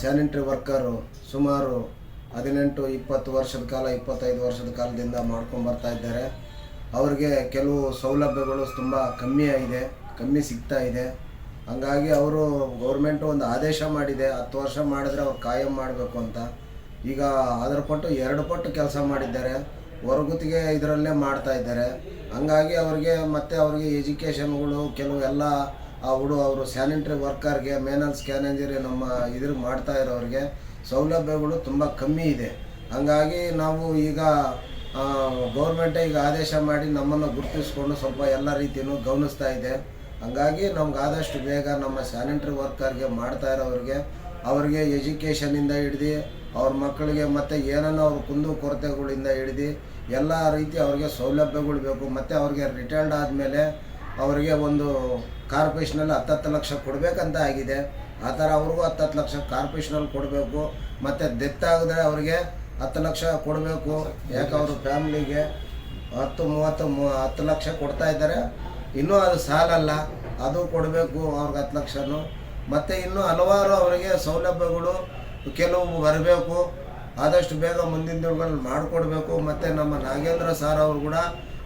Sanitary worker ಸುಮಾರು ಹದಿನೆಂಟು, ಇಪ್ಪತ್ತು ವರ್ಷದ ಕಾಲ, ಇಪ್ಪತ್ತೈದು ವರ್ಷದ ಕಾಲದಿಂದ ಮಾಡ್ಕೊಂಡು ಬರ್ತಾ ಇದ್ದಾರೆ. ಅವ್ರಿಗೆ ಕೆಲವು ಸೌಲಭ್ಯಗಳು ತುಂಬ ಕಮ್ಮಿ ಆಗಿದೆ ಕಮ್ಮಿ ಸಿಗ್ತಾ ಇದೆ. ಹಂಗಾಗಿ ಅವರು ಗೌರ್ಮೆಂಟು ಒಂದು ಆದೇಶ ಮಾಡಿದೆ, ಹತ್ತು ವರ್ಷ ಮಾಡಿದ್ರೆ ಅವ್ರು ಕಾಯಂ ಮಾಡಬೇಕು ಅಂತ. ಈಗ ಅದರ ಪಟ್ಟು ಎರಡು ಪಟ್ಟು ಕೆಲಸ ಮಾಡಿದ್ದಾರೆ, ಹೊರಗುತ್ತಿಗೆ ಇದರಲ್ಲೇ ಮಾಡ್ತಾ ಇದ್ದಾರೆ. ಹಂಗಾಗಿ ಅವ್ರಿಗೆ ಮತ್ತು ಅವ್ರಿಗೆ ಎಜುಕೇಷನ್ಗಳು ಕೆಲವು ಎಲ್ಲ ಆ ಹುಡು ಅವರು ಸ್ಯಾನಿಟರಿ ವರ್ಕರ್ಗೆ, ಮೇನಲ್ ಇಂಜಿನಿಯರ್ ನಮ್ಮ ಇದ್ರಿಗೆ ಮಾಡ್ತಾ ಇರೋರಿಗೆ ಸೌಲಭ್ಯಗಳು ತುಂಬ ಕಮ್ಮಿ ಇದೆ. ಹಂಗಾಗಿ ನಾವು ಈಗ ಗೌರ್ಮೆಂಟೇ ಈಗ ಆದೇಶ ಮಾಡಿ ನಮ್ಮನ್ನು ಗುರುತಿಸ್ಕೊಂಡು ಸ್ವಲ್ಪ ಎಲ್ಲ ರೀತಿಯೂ ಗಮನಿಸ್ತಾ ಇದೆ. ಹಂಗಾಗಿ ನಮ್ಗೆ ಆದಷ್ಟು ಬೇಗ ನಮ್ಮ ಸ್ಯಾನಿಟ್ರಿ ವರ್ಕರ್ಗೆ ಮಾಡ್ತಾ ಇರೋರಿಗೆ, ಅವ್ರಿಗೆ ಎಜುಕೇಷನಿಂದ ಹಿಡ್ದು ಅವ್ರ ಮಕ್ಕಳಿಗೆ ಮತ್ತು ಏನನ್ನ ಅವ್ರ ಕುಂದು ಕೊರತೆಗಳಿಂದ ಹಿಡ್ದು ಎಲ್ಲ ರೀತಿ ಅವ್ರಿಗೆ ಸೌಲಭ್ಯಗಳು ಬೇಕು. ಮತ್ತು ಅವ್ರಿಗೆ ರಿಟೈರ್ಡ್ ಆದಮೇಲೆ ಅವರಿಗೆ ಒಂದು ಕಾರ್ಪೊರೇಷನಲ್ಲಿ ಹತ್ತತ್ತು ಲಕ್ಷ ಕೊಡಬೇಕಂತ ಆಗಿದೆ. ಆ ಥರ ಅವ್ರಿಗೂ ಹತ್ತತ್ತು ಲಕ್ಷ ಕಾರ್ಪೊರೇಷನಲ್ಲಿ ಕೊಡಬೇಕು. ಮತ್ತು ಡೆತ್ ಆಗಿದ್ರೆ ಅವರಿಗೆ ಹತ್ತು ಲಕ್ಷ ಕೊಡಬೇಕು. ಯಾಕೆ ಅವ್ರ ಫ್ಯಾಮ್ಲಿಗೆ ಹತ್ತು, ಮೂವತ್ತು, ಮೂ, ಹತ್ತು ಲಕ್ಷ ಕೊಡ್ತಾ ಇದ್ದಾರೆ. ಇನ್ನೂ ಅದು ಸಾಲಲ್ಲ. ಅದು ಕೊಡಬೇಕು ಅವ್ರಿಗೆ ಹತ್ತು ಲಕ್ಷನು. ಮತ್ತು ಇನ್ನೂ ಹಲವಾರು ಅವರಿಗೆ ಸೌಲಭ್ಯಗಳು ಕೆಲವು ಬರಬೇಕು. ಆದಷ್ಟು ಬೇಗ ಮುಂದಿನ ದಿನಗಳಲ್ಲಿ ಮಾಡಿಕೊಡ್ಬೇಕು. ಮತ್ತು ನಮ್ಮ ನಾಗೇಂದ್ರ ಸರ್ ಅವರು ಕೂಡ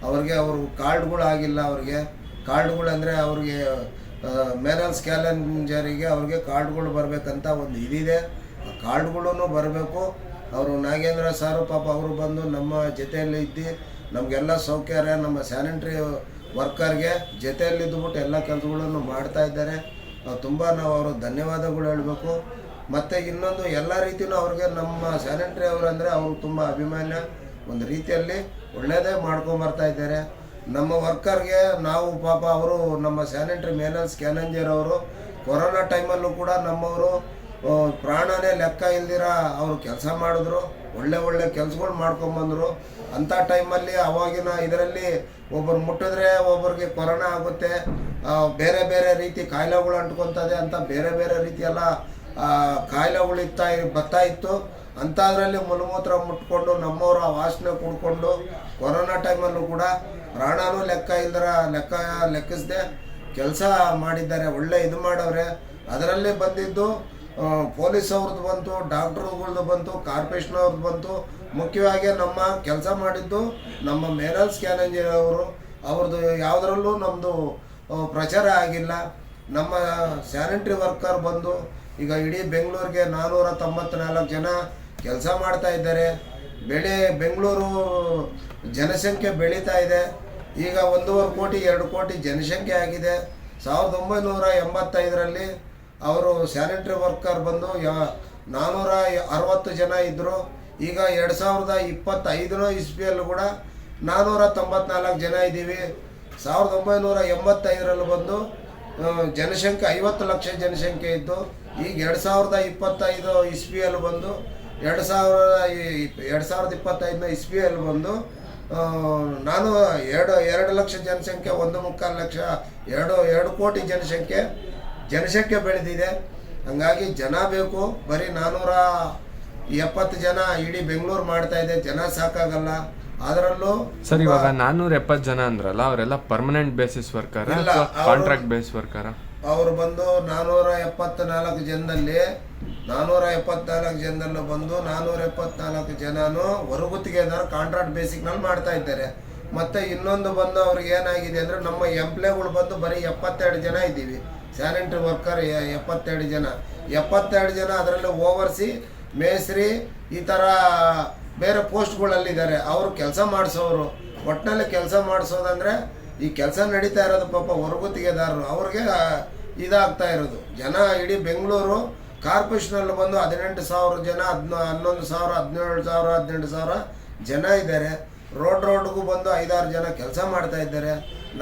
ಅವ್ರಿಗೆ ಅವರು ಕಾರ್ಡ್ಗಳಾಗಿಲ್ಲ ಅವ್ರಿಗೆ. ಕಾರ್ಡ್ಗಳು ಅಂದರೆ ಅವ್ರಿಗೆ ಮೇರಲ್ ಸ್ಕ್ಯಾಲೆಂಜರಿಗೆ ಅವ್ರಿಗೆ ಕಾರ್ಡ್ಗಳು ಬರಬೇಕಂತ ಒಂದು ಇದಿದೆ. ಆ ಕಾರ್ಡ್ಗಳೂ ಬರಬೇಕು. ಅವರು ನಾಗೇಂದ್ರ ಸಾರು ಪಾಪ ಅವರು ಬಂದು ನಮ್ಮ ಜೊತೆಯಲ್ಲಿ ಇದ್ದು, ನಮಗೆಲ್ಲ ಸೌಕರ್ಯ ನಮ್ಮ ಸ್ಯಾನಿಟ್ರಿ ವರ್ಕರ್ಗೆ ಜೊತೆಯಲ್ಲಿ ಇದ್ದುಬಿಟ್ಟು ಎಲ್ಲ ಕೆಲಸಗಳನ್ನು ಮಾಡ್ತಾ ಇದ್ದಾರೆ. ತುಂಬ ನಾವು ಅವರು ಧನ್ಯವಾದಗಳು ಹೇಳಬೇಕು. ಮತ್ತು ಇನ್ನೊಂದು ಎಲ್ಲ ರೀತಿಯೂ ಅವ್ರಿಗೆ ನಮ್ಮ ಸ್ಯಾನಿಟ್ರಿ ಅವರು ಅಂದರೆ ಅವರು ತುಂಬ ಅಭಿಮಾನ. ಒಂದು ರೀತಿಯಲ್ಲಿ ಒಳ್ಳೆಯದೇ ಮಾಡ್ಕೊಂಬರ್ತಾ ಇದ್ದಾರೆ. ನಮ್ಮ ವರ್ಕರ್ಗೆ ನಾವು ಪಾಪ ಅವರು ನಮ್ಮ ಸ್ಯಾನಿಟ್ರಿ ಮೇನಲ್ ಕ್ಯಾನಂಜರ್ ಅವರು ಕೊರೋನಾ ಟೈಮಲ್ಲೂ ಕೂಡ ನಮ್ಮವರು ಪ್ರಾಣನೇ ಲೆಕ್ಕ ಇಲ್ದಿರ ಅವರು ಕೆಲಸ ಮಾಡಿದ್ರು, ಒಳ್ಳೆ ಒಳ್ಳೆ ಕೆಲಸಗಳು ಮಾಡ್ಕೊಂಬಂದರು ಅಂಥ ಟೈಮಲ್ಲಿ ಅವಾಗಿನ ಇದರಲ್ಲಿ ಒಬ್ಬರು ಮುಟ್ಟಿದ್ರೆ ಒಬ್ಬರಿಗೆ ಕೊರೋನಾ ಆಗುತ್ತೆ. ಬೇರೆ ಬೇರೆ ರೀತಿ ಕಾಯಿಲೆಗಳು ಅಂಟ್ಕೊತದೆ ಅಂತ ಬೇರೆ ಬೇರೆ ರೀತಿಯೆಲ್ಲ ಕಾಯಿಲೆಗಳು ಇತ್ತ, ಬರ್ತಾ ಇತ್ತು. ಅಂಥದ್ರಲ್ಲಿ ಮಲಮೂತ್ರ ಮುಟ್ಕೊಂಡು ನಮ್ಮವರು ಆ ವಾಸನೆ ಕುಡ್ಕೊಂಡು ಕೊರೋನಾ ಟೈಮಲ್ಲೂ ಕೂಡ ಪ್ರಾಣನೂ ಲೆಕ್ಕ ಇಲ್ದರ ಲೆಕ್ಕ ಲೆಕ್ಕಿಸದೆ ಕೆಲಸ ಮಾಡಿದ್ದಾರೆ, ಒಳ್ಳೆ ಇದು ಮಾಡವ್ರೆ. ಅದರಲ್ಲೇ ಬಂದಿದ್ದು ಪೊಲೀಸ್ ಅವ್ರದ್ದು ಬಂತು, ಡಾಕ್ಟ್ರುಗಳ್ದು ಬಂತು ಕಾರ್ಪೊರೇಷನ್ ಅವ್ರದ್ದು ಬಂತು. ಮುಖ್ಯವಾಗಿ ನಮ್ಮ ಕೆಲಸ ಮಾಡಿದ್ದು ನಮ್ಮ ಮೇನಲ್ ಸ್ಕ್ಯಾನಂಜರ್ ಅವರು. ಅವ್ರದ್ದು ಯಾವುದರಲ್ಲೂ ನಮ್ಮದು ಪ್ರಚಾರ ಆಗಿಲ್ಲ. ನಮ್ಮ ಸ್ಯಾನಿಟ್ರಿ ವರ್ಕರ್ ಬಂದು, ಈಗ ಇಡೀ ಬೆಂಗಳೂರಿಗೆ ನಾನ್ನೂರ ತೊಂಬತ್ನಾಲ್ಕು ಜನ ಕೆಲಸ ಮಾಡ್ತಾ ಇದ್ದಾರೆ. ಬೆಳೆ ಬೆಂಗಳೂರು ಜನಸಂಖ್ಯೆ ಬೆಳೀತಾ ಇದೆ. ಈಗ ಒಂದೂವರೆ ಕೋಟಿ, ಎರಡು ಕೋಟಿ ಜನಸಂಖ್ಯೆ ಆಗಿದೆ. ಸಾವಿರದ ಒಂಬೈನೂರ ಎಂಬತ್ತೈದರಲ್ಲಿ ಅವರು ಸ್ಯಾನಿಟ್ರಿ ವರ್ಕರ್ ಬಂದು ಯಾ ನಾನ್ನೂರ ಅರವತ್ತು ಜನ ಇದ್ದರು ಈಗ ಎರಡು ಸಾವಿರದ ಇಪ್ಪತ್ತೈದನೇ ಇಸ್ವಿಯಲ್ಲೂ ಕೂಡ ನಾನ್ನೂರ ತೊಂಬತ್ನಾಲ್ಕು ಜನ ಇದ್ದೀವಿ. ಸಾವಿರದ ಒಂಬೈನೂರ ಎಂಬತ್ತೈದರಲ್ಲಿ ಬಂದು ಜನಸಂಖ್ಯೆ ಐವತ್ತು ಲಕ್ಷ ಜನಸಂಖ್ಯೆ ಇದ್ದು, ಈಗ ಎರಡು ಸಾವಿರದ ಇಪ್ಪತ್ತೈದು ಇಸ್ವಿಯಲ್ಲಿ ಬಂದು ಎರಡು ಸಾವಿರದ ಎರಡು ಸಾವಿರದ ಇಪ್ಪತ್ತೈದನ ಇಸ್ವಿಯಲ್ಲಿ ಬಂದು ನಾನು ಎರಡು ಎರಡು ಲಕ್ಷ ಜನಸಂಖ್ಯೆ ಒಂದು ಮುಕ್ಕಾಲು ಲಕ್ಷ ಎರಡು ಎರಡು ಕೋಟಿ ಜನಸಂಖ್ಯೆ ಜನಸಂಖ್ಯೆ ಬೆಳೆದಿದೆ. ಹಂಗಾಗಿ ಜನ ಬೇಕು ಬರೀ ನಾನ್ನೂರ ಎಪ್ಪತ್ತು ಜನ ಇಡೀ ಬೆಂಗಳೂರು ಮಾಡ್ತಾ ಇದೆ ಜನ ಸಾಕಾಗಲ್ಲ. ಅದರಲ್ಲೂ ಸರ್ ಇವಾಗ ನಾನ್ನೂರ ಎಪ್ಪತ್ತು ಜನ ಅಂದ್ರಲ್ಲ ಅವರೆಲ್ಲ permanent basis worker contract base ವರ್ಕರ ಅವರು ಬಂದು ನಾನ್ನೂರ ಎಪ್ಪತ್ನಾಲ್ಕು ಜನದಲ್ಲಿ ನಾನ್ನೂರ ಎಪ್ಪತ್ನಾಲ್ಕು ಜನದಲ್ಲಿ ಬಂದು ನಾನ್ನೂರ ಎಪ್ಪತ್ನಾಲ್ಕು ಜನನು ಹೊರಗುತ್ತಿಗೆದಾರ ಕಾಂಟ್ರಾಕ್ಟ್ ಬೇಸಿಕ್ನಲ್ಲಿ ಮಾಡ್ತಾ ಇದ್ದಾರೆ. ಮತ್ತೆ ಇನ್ನೊಂದು ಬಂದು ಅವ್ರಿಗೆ ಏನಾಗಿದೆ ಅಂದರೆ ನಮ್ಮ ಎಂಪ್ಲಾಯ್ಗಳು ಬಂದು ಬರೀ ಎಪ್ಪತ್ತೆರಡು ಜನ ಇದ್ದೀವಿ. ಸ್ಯಾನಿಟರಿ ವರ್ಕರ್ ಎಪ್ಪತ್ತೆರಡು ಜನ. ಎಪ್ಪತ್ತೆರಡು ಜನ ಅದರಲ್ಲಿ ಓವರ್ಸಿ ಮೇಸ್ರಿ ಈ ಥರ ಬೇರೆ ಪೋಸ್ಟ್ಗಳಲ್ಲಿದ್ದಾರೆ. ಅವರು ಕೆಲಸ ಮಾಡಿಸೋರು. ಒಟ್ಟಿನಲ್ಲಿ ಕೆಲಸ ಮಾಡಿಸೋದಂದರೆ ಈ ಕೆಲಸ ನಡೀತಾ ಇರೋದು ಪಾಪ ಹೊರಗುತ್ತಿಗೆದಾರರು. ಅವ್ರಿಗೆ ಇದಾಗ್ತಾ ಇರೋದು. ಜನ ಇಡೀ ಬೆಂಗಳೂರು ಕಾರ್ಪೊರೇಷನಲ್ಲಿ ಬಂದು ಹದಿನೆಂಟು ಸಾವಿರ ಜನ, ಹದಿನ ಹನ್ನೊಂದು ಸಾವಿರ, ಹದಿನೇಳು ಸಾವಿರ, ಹದಿನೆಂಟು ಸಾವಿರ ಜನ ಇದ್ದಾರೆ. ರೋಡ್ ರೋಡ್ಗೂ ಬಂದು ಐದಾರು ಜನ ಕೆಲಸ ಮಾಡ್ತಾ ಇದ್ದಾರೆ.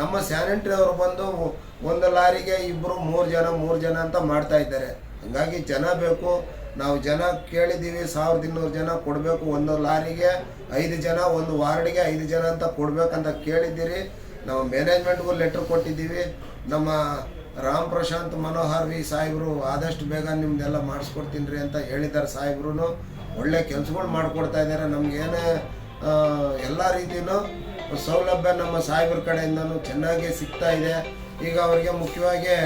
ನಮ್ಮ ಸ್ಯಾನಿಟ್ರಿ ಅವರು ಬಂದು ಒಂದು ಲಾರಿಗೆ ಇಬ್ಬರು ಮೂರು ಜನ ಮೂರು ಜನ ಅಂತ ಮಾಡ್ತಾ ಇದ್ದಾರೆ. ಹಂಗಾಗಿ ಜನ ಬೇಕು. ನಾವು ಜನ ಕೇಳಿದ್ದೀವಿ, ಸಾವಿರದ ಇನ್ನೂರು ಜನ ಕೊಡಬೇಕು. ಒಂದು ಲಾರಿಗೆ ಐದು ಜನ, ಒಂದು ವಾರ್ಡ್ಗೆ ಐದು ಜನ ಅಂತ ಕೊಡಬೇಕಂತ ಕೇಳಿದ್ದೀರಿ. ನಾವು ಮ್ಯಾನೇಜ್ಮೆಂಟ್ಗೂ ಲೆಟ್ರ್ ಕೊಟ್ಟಿದ್ದೀವಿ. ನಮ್ಮ ರಾಮ್ ಪ್ರಶಾಂತ್ ಮನೋಹರ್ ವಿ ಸಾಹೇಬರು ಆದಷ್ಟು ಬೇಗ ನಿಮ್ದೆಲ್ಲ ಮಾಡಿಸ್ಕೊಡ್ತೀನಿ ರೀ ಅಂತ ಹೇಳಿದ್ದಾರೆ ಸಾಹೇಬ್ರು ಒಳ್ಳೆ ಕೆಲಸಗಳು ಮಾಡಿಕೊಡ್ತಾ ಇದ್ದಾರೆ. ನಮಗೇನೇ ಎಲ್ಲ ರೀತಿಯೂ ಸೌಲಭ್ಯ ನಮ್ಮ ಸಾಹೇಬ್ರ ಕಡೆಯಿಂದನೂ ಚೆನ್ನಾಗಿ ಸಿಗ್ತಾ ಇದೆ. ಈಗ ಅವರಿಗೆ ಮುಖ್ಯವಾಗಿ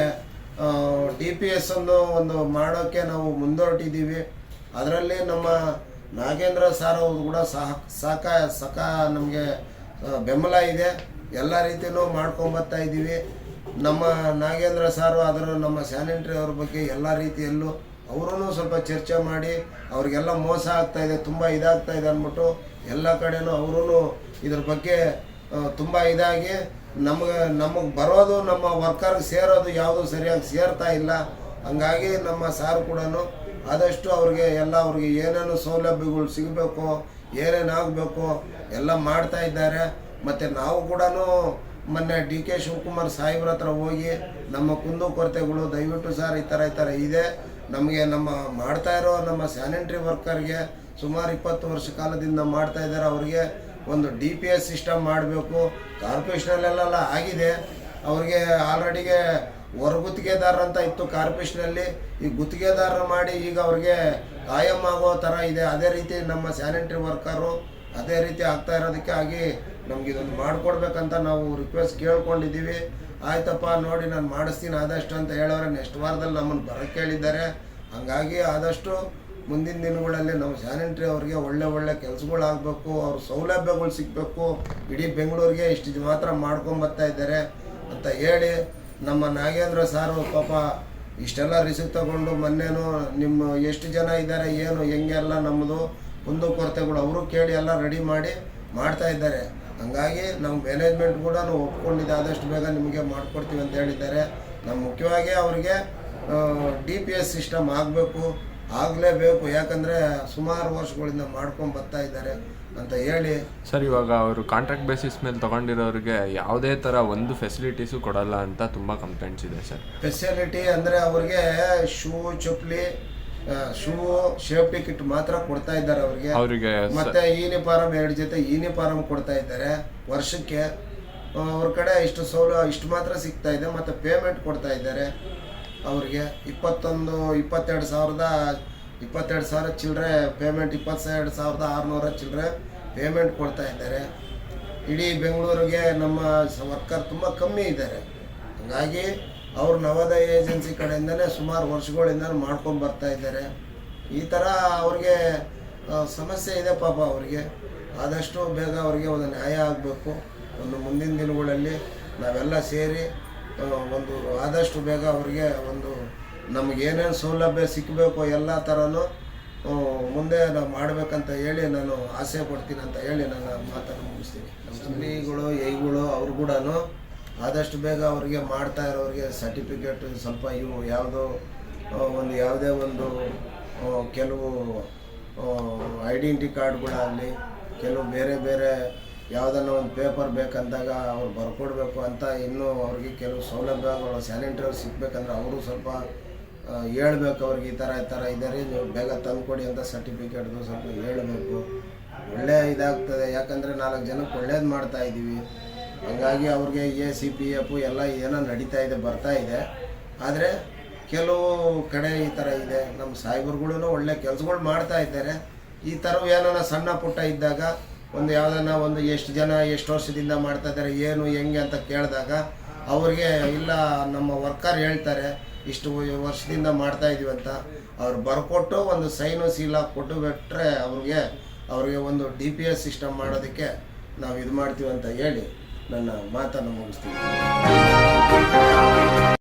ಡಿ ಪಿ ಎಸ್ ಅನ್ನು ಒಂದು ಮಾಡೋಕ್ಕೆ ನಾವು ಮುಂದೊರಟಿದ್ದೀವಿ. ಅದರಲ್ಲಿ ನಮ್ಮ ನಾಗೇಂದ್ರ ಸಾರ್ ಅವರು ಕೂಡ ಸಹ ಸಾಕ ಸಕ ನಮಗೆ ಬೆಂಬಲ ಇದೆ. ಎಲ್ಲ ರೀತಿಯೂ ಮಾಡ್ಕೊಂಬರ್ತಾ ಇದ್ದೀವಿ. ನಮ್ಮ ನಾಗೇಂದ್ರ ಸಾರು ಆದರೂ ನಮ್ಮ ಸ್ಯಾನಿಟ್ರಿ ಅವ್ರ ಬಗ್ಗೆ ಎಲ್ಲ ರೀತಿಯಲ್ಲೂ ಅವರೂ ಸ್ವಲ್ಪ ಚರ್ಚೆ ಮಾಡಿ, ಅವ್ರಿಗೆಲ್ಲ ಮೋಸ ಆಗ್ತಾ ಇದೆ, ತುಂಬ ಇದಾಗ್ತಾ ಇದೆ ಅಂದ್ಬಿಟ್ಟು ಎಲ್ಲ ಕಡೆನೂ ಅವರೂ ಇದ್ರ ಬಗ್ಗೆ ತುಂಬ ಇದಾಗಿ ನಮಗೆ ನಮಗೆ ಬರೋದು, ನಮ್ಮ ವರ್ಕರ್ಗೆ ಸೇರೋದು ಯಾವುದು ಸರಿಯಾಗಿ ಸೇರ್ತಾ ಇಲ್ಲ. ಹಂಗಾಗಿ ನಮ್ಮ ಸಾರು ಕೂಡ ಆದಷ್ಟು ಅವ್ರಿಗೆ ಎಲ್ಲ ಅವ್ರಿಗೆ ಏನೇನು ಸೌಲಭ್ಯಗಳು ಸಿಗಬೇಕು, ಏನೇನು ಆಗಬೇಕು ಎಲ್ಲ ಮಾಡ್ತಾ ಇದ್ದಾರೆ. ಮತ್ತು ನಾವು ಕೂಡ ಮೊನ್ನೆ ಡಿ ಕೆ ಶಿವಕುಮಾರ್ ಸಾಹೇಬ್ರ ಹತ್ರ ಹೋಗಿ ನಮ್ಮ ಕುಂದು ಕೊರತೆಗಳು ದಯವಿಟ್ಟು ಸರ್ ಈ ಥರ ಈ ಥರ ಇದೆ. ನಮಗೆ ನಮ್ಮ ಮಾಡ್ತಾ ಇರೋ ನಮ್ಮ ಸ್ಯಾನಿಟ್ರಿ ವರ್ಕರ್ಗೆ ಸುಮಾರು ಇಪ್ಪತ್ತು ವರ್ಷ ಕಾಲದಿಂದ ಮಾಡ್ತಾ ಇದ್ದಾರೆ. ಅವ್ರಿಗೆ ಒಂದು ಡಿ ಪಿ ಎಸ್ ಸಿಸ್ಟಮ್ ಮಾಡಬೇಕು. ಕಾರ್ಪೊರೇಷನಲ್ಲೆಲ್ಲ ಆಗಿದೆ. ಅವ್ರಿಗೆ ಆಲ್ರೆಡಿಗೆ ಹೊರಗುತ್ತಿಗೆದಾರ ಅಂತ ಇತ್ತು ಕಾರ್ಪೊರೇಷನಲ್ಲಿ. ಈ ಗುತ್ತಿಗೆದಾರ ಮಾಡಿ ಈಗ ಅವ್ರಿಗೆ ಕಾಯಂ ಆಗೋ ಥರ ಇದೆ. ಅದೇ ರೀತಿ ನಮ್ಮ ಸ್ಯಾನಿಟ್ರಿ ವರ್ಕರು ಅದೇ ರೀತಿ ಆಗ್ತಾ ಇರೋದಕ್ಕೆ ಆಗಿ ನಮ್ಗೆ ಇದೊಂದು ಮಾಡಿಕೊಡ್ಬೇಕಂತ ನಾವು ರಿಕ್ವೆಸ್ಟ್ ಕೇಳ್ಕೊಂಡಿದ್ದೀವಿ. ಆಯ್ತಪ್ಪ, ನೋಡಿ ನಾನು ಮಾಡಿಸ್ತೀನಿ ಆದಷ್ಟು ಅಂತ ಹೇಳೋರೆ ನೆಕ್ಸ್ಟ್ ವಾರದಲ್ಲಿ ನಮ್ಮನ್ನು ಬರೋಕ್ಕೆ ಹೇಳಿದ್ದಾರೆ ಹಂಗಾಗಿ ಆದಷ್ಟು ಮುಂದಿನ ದಿನಗಳಲ್ಲಿ ನಾವು ಸ್ಯಾನಿಟ್ರಿ ಅವ್ರಿಗೆ ಒಳ್ಳೆ ಒಳ್ಳೆ ಕೆಲಸಗಳಾಗಬೇಕು ಅವ್ರ ಸೌಲಭ್ಯಗಳು ಸಿಗಬೇಕು. ಇಡೀ ಬೆಂಗಳೂರಿಗೆ ಇಷ್ಟು ಮಾತ್ರ ಮಾಡ್ಕೊಂಬರ್ತಾ ಇದ್ದಾರೆ ಅಂತ ಹೇಳಿ ನಮ್ಮ ನಾಗೇಂದ್ರ ಸಾರು ಪಾಪ ಇಷ್ಟೆಲ್ಲ ರಿಸಿಕ್ ತಗೊಂಡು ಮೊನ್ನೆನೂ ನಿಮ್ಮ ಎಷ್ಟು ಜನ ಇದ್ದಾರೆ, ಏನು, ಹೆಂಗೆಲ್ಲ ನಮ್ಮದು ಕುಂದು ಕೊರತೆಗಳು ಅವರು ಕೇಳಿ ಎಲ್ಲ ರೆಡಿ ಮಾಡಿ ಮಾಡ್ತಾ ಇದ್ದಾರೆ. ಹಂಗಾಗಿ ನಮ್ಮ ಮ್ಯಾನೇಜ್ಮೆಂಟ್ ಕೂಡ ಒಪ್ಕೊಂಡಿದ್ದೆ ಆದಷ್ಟು ಬೇಗ ನಿಮಗೆ ಮಾಡಿಕೊಡ್ತೀವಿ ಅಂತ ಹೇಳಿದ್ದಾರೆ. ನಮ್ಮ ಮುಖ್ಯವಾಗಿ ಅವರಿಗೆ ಡಿ ಪಿ ಎಸ್ ಸಿಸ್ಟಮ್ ಆಗಬೇಕು ಆಗಲೇಬೇಕು ಯಾಕಂದರೆ ಸುಮಾರು ವರ್ಷಗಳಿಂದ ಮಾಡ್ಕೊಂಡು ಬರ್ತಾ ಇದ್ದಾರೆ ಅಂತ ಹೇಳಿ. ಸರ್ ಇವಾಗ ಅವರು ಕಾಂಟ್ರಾಕ್ಟ್ ಬೇಸಿಸ್ ಮೇಲೆ ತಗೊಂಡಿರೋರಿಗೆ ಯಾವುದೇ ಥರ ಒಂದು ಫೆಸಿಲಿಟೀಸು ಕೊಡಲ್ಲ ಅಂತ ತುಂಬ ಕಂಪ್ಲೇಂಟ್ಸ್ ಇದೆ ಸರ್. ಫೆಸಿಲಿಟಿ ಅಂದರೆ ಅವ್ರಿಗೆ ಶೂ ಚಪ್ಪಲಿ ಶೂ ಸೇಫ್ಟಿ ಕಿಟ್ ಮಾತ್ರ ಕೊಡ್ತಾ ಇದ್ದಾರೆ ಅವ್ರಿಗೆ. ಅವರಿಗೆ ಮತ್ತೆ ಯೂನಿಫಾರ್ಮ್ ಎರಡು ಜೊತೆ ಯೂನಿಫಾರ್ಮ್ ಕೊಡ್ತಾ ಇದ್ದಾರೆ. ವರ್ಷಕ್ಕೆ ಅವ್ರ ಕಡೆ ಇಷ್ಟು ಸೌಲ ಇಷ್ಟು ಮಾತ್ರ ಸಿಗ್ತಾ ಇದೆ. ಮತ್ತೆ ಪೇಮೆಂಟ್ ಕೊಡ್ತಾ ಇದ್ದಾರೆ ಅವ್ರಿಗೆ. ಇಪ್ಪತ್ತೊಂದು ಇಪ್ಪತ್ತೆರಡು ಸಾವಿರದ ಇಪ್ಪತ್ತೆರಡು ಸಾವಿರ ಚಿಲ್ಲರೆ ಪೇಮೆಂಟ್ ಇಪ್ಪತ್ತೆರಡು ಸಾವಿರದ ಆರುನೂರ ಚಿಲ್ಲರೆ ಪೇಮೆಂಟ್ ಕೊಡ್ತಾ ಇದ್ದಾರೆ. ಇಡೀ ಬೆಂಗಳೂರಿಗೆ ನಮ್ಮ ವರ್ಕರ್ ತುಂಬ ಕಮ್ಮಿ ಇದ್ದಾರೆ. ಹಾಗಾಗಿ ಅವ್ರು ನವೋದಯ ಏಜೆನ್ಸಿ ಕಡೆಯಿಂದಲೇ ಸುಮಾರು ವರ್ಷಗಳಿಂದ ಮಾಡ್ಕೊಂಡು ಬರ್ತಾ ಇದ್ದಾರೆ. ಈ ಥರ ಅವ್ರಿಗೆ ಸಮಸ್ಯೆ ಇದೆ ಪಾಪ ಅವರಿಗೆ. ಆದಷ್ಟು ಬೇಗ ಅವ್ರಿಗೆ ಒಂದು ನ್ಯಾಯ ಆಗಬೇಕು. ಒಂದು ಮುಂದಿನ ದಿನಗಳಲ್ಲಿ ನಾವೆಲ್ಲ ಸೇರಿ ಒಂದು, ಆದಷ್ಟು ಬೇಗ ಅವ್ರಿಗೆ ಒಂದು ನಮಗೇನೇನು ಸೌಲಭ್ಯ ಸಿಕ್ಕಬೇಕು ಎಲ್ಲ ಥರನೂ ಮುಂದೆ ನಾವು ಮಾಡಬೇಕಂತ ಹೇಳಿ ನಾನು ಆಸೆ ಪಡ್ತೀನಿ ಅಂತ ಹೇಳಿ ನಾನು ಮಾತನ್ನು ಮುಗಿಸ್ತೀನಿ. ಕಂಪ್ನಿಗಳು ಏಗಳು ಅವ್ರು ಕೂಡ ಆದಷ್ಟು ಬೇಗ ಅವ್ರಿಗೆ ಮಾಡ್ತಾ ಇರೋರಿಗೆ ಸರ್ಟಿಫಿಕೇಟ್ ಸ್ವಲ್ಪ ಇವು ಯಾವುದೋ ಒಂದು ಯಾವುದೇ ಒಂದು ಕೆಲವು ಐಡೆಂಟಿ ಕಾರ್ಡ್ಗಳಾಗಲಿ ಕೆಲವು ಬೇರೆ ಬೇರೆ ಯಾವುದನ್ನ ಒಂದು ಪೇಪರ್ ಬೇಕಂದಾಗ ಅವ್ರು ಬರ್ಕೊಡ್ಬೇಕು ಅಂತ ಇನ್ನೂ ಅವ್ರಿಗೆ ಕೆಲವು ಸೌಲಭ್ಯಗಳು ಸ್ಯಾನಿಟರಿ ಸಿಗ್ಬೇಕಂದ್ರೆ ಅವರು ಸ್ವಲ್ಪ ಹೇಳ್ಬೇಕು ಅವ್ರಿಗೆ ಈ ಥರ ಈ ಥರ ಇದ್ದಾರೆ, ನೀವು ಬೇಗ ತಂದುಕೊಡಿ ಅಂತ ಸರ್ಟಿಫಿಕೇಟ್ದು ಸ್ವಲ್ಪ ಹೇಳಬೇಕು. ಒಳ್ಳೆಯ ಇದಾಗ್ತದೆ, ಯಾಕಂದರೆ ನಾಲ್ಕು ಜನಕ್ಕೆ ಒಳ್ಳೇದು ಮಾಡ್ತಾ ಇದ್ದೀವಿ. ಹಂಗಾಗಿ ಅವ್ರಿಗೆ ಎ ಸಿ ಪಿ ಎಫ್ ಎಲ್ಲ ಏನೋ ನಡೀತಾ ಇದೆ, ಬರ್ತಾ ಇದೆ. ಆದರೆ ಕೆಲವು ಕಡೆ ಈ ಥರ ಇದೆ. ನಮ್ಮ ಸಾಹೇಬರುಗಳು ಒಳ್ಳೆ ಕೆಲಸಗಳು ಮಾಡ್ತಾ ಇದ್ದಾರೆ. ಈ ಥರವು ಏನಾನ ಸಣ್ಣ ಪುಟ್ಟ ಇದ್ದಾಗ ಒಂದು ಯಾವುದನ್ನ ಒಂದು ಎಷ್ಟು ಜನ ಎಷ್ಟು ವರ್ಷದಿಂದ ಮಾಡ್ತಾ ಇದ್ದಾರೆ, ಏನು, ಹೆಂಗೆ ಅಂತ ಕೇಳಿದಾಗ ಅವ್ರಿಗೆ ಇಲ್ಲ, ನಮ್ಮ ವರ್ಕರ್ ಹೇಳ್ತಾರೆ, ಇಷ್ಟು ವರ್ಷದಿಂದ ಮಾಡ್ತಾ ಇದೀವಿ ಅಂತ. ಅವ್ರು ಬರ್ಕೊಟ್ಟು ಒಂದು ಸೈನು ಸೀಲ ಕೊಟ್ಟು ಬಿಟ್ಟರೆ ಅವ್ರಿಗೆ ಅವ್ರಿಗೆ ಒಂದು ಡಿ ಪಿ ಎಸ್ ಸಿಸ್ಟಮ್ ಮಾಡೋದಕ್ಕೆ ನಾವು ಇದು ಮಾಡ್ತೀವಿ ಅಂತ ಹೇಳಿ ನನ್ನ ಮಾತನ್ನು ಮುಗಿಸ್ತೀವಿ